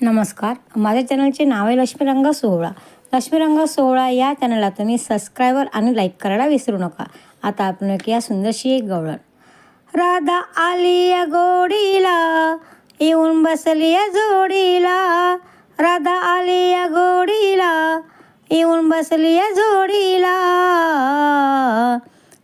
नमस्कार. माझ्या चॅनलचे नाव आहे लक्ष्मीरंग सोहळा. लक्ष्मीरंग सोहळा या चॅनलला तुम्ही सबस्क्रायबर आणि लाईक करायला विसरू नका. आता आपण ऐकूया सुंदरशी एक गवळण. राधा आली या गोडीला येऊन बसली या जोडीला. राधा आली या गोडीला येऊन बसली या जोडीला.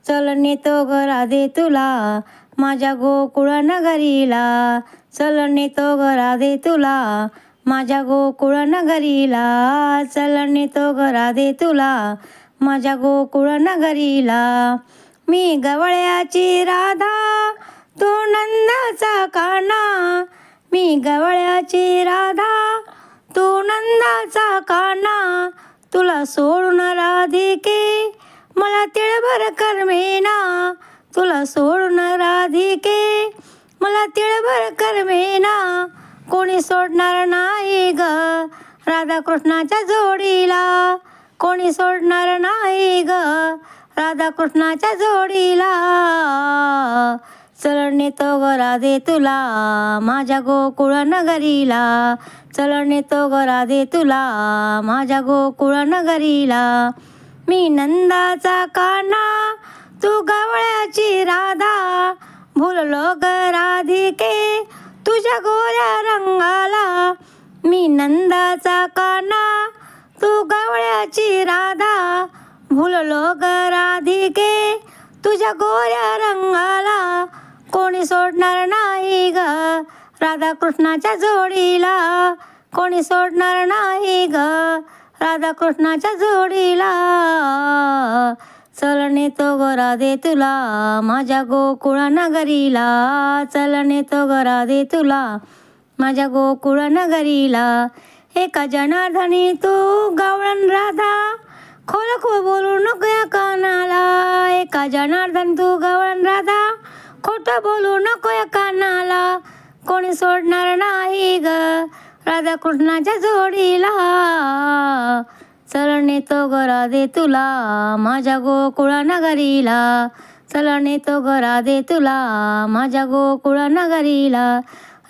चल नेतो ग राधे तुला माझ्या गोकुळ नगरीला चल तो ग दे तुला. माझ्या गोकुळ नगरीला चल तो ग दे तुला. माझ्या गोकुळ नगरीला मी गवळ्याची राधा तू नंदाचा काना. मी गवळ्याची राधा तू नंदाचा काना. तुला सोडून राधिके मला तिळभर करमेना. तुला सोडून राधिके मला तिळभर करमेना कोणी सोडणार नाही ग राधाकृष्णाच्या जोडीला. कोणी सोडणार नाही ग राधाकृष्णाच्या जोडीला. चलण नेतो ग राधे तुला माझ्या गोकुळ नगरीला चलन नेतो ग राधे तुला माझ्या गोकुळ नगरीला मी नंदाचा काना तुझ्या गोऱ्या रंगाला मी नंदाचा काना तू गवळ्याची राधा भुललो ग राधिके. तुझ्या गोऱ्या रंगाला कोणी सोडणार नाही ग राधाकृष्णाच्या जोडीला. कोणी सोडणार नाही ग राधाकृष्णाच्या जोडीला. चल नेतो गरा दे तुला माझ्या गोकुळ नगरीला चल नेतो गरा दे तुला माझ्या गोकुळ नगरीला एका जनार्दनी तू गावळण राधा खोल खो बोलू नको या कानाला. एका जनार्दन तू गवळण राधा खोटं बोलू नको या कानाला. कोणी सोडणार नाही ग राधाकृष्णाच्या जोडीला. चल नेतो गरा दे तुला माझ्या गोकुळा नगरीला चल नेतो गरा दे तुला माझ्या गोकुळा नगरीला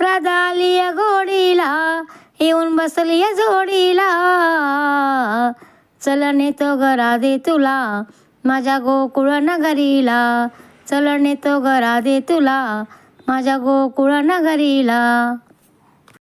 राधा आली या गोडीला येऊन बसली या जोडीला. चल नेतो गरा दे तुला माझ्या गोकुळा नगरीला चल नेतो गरा दे तुला माझ्या गोकुळा नगरीला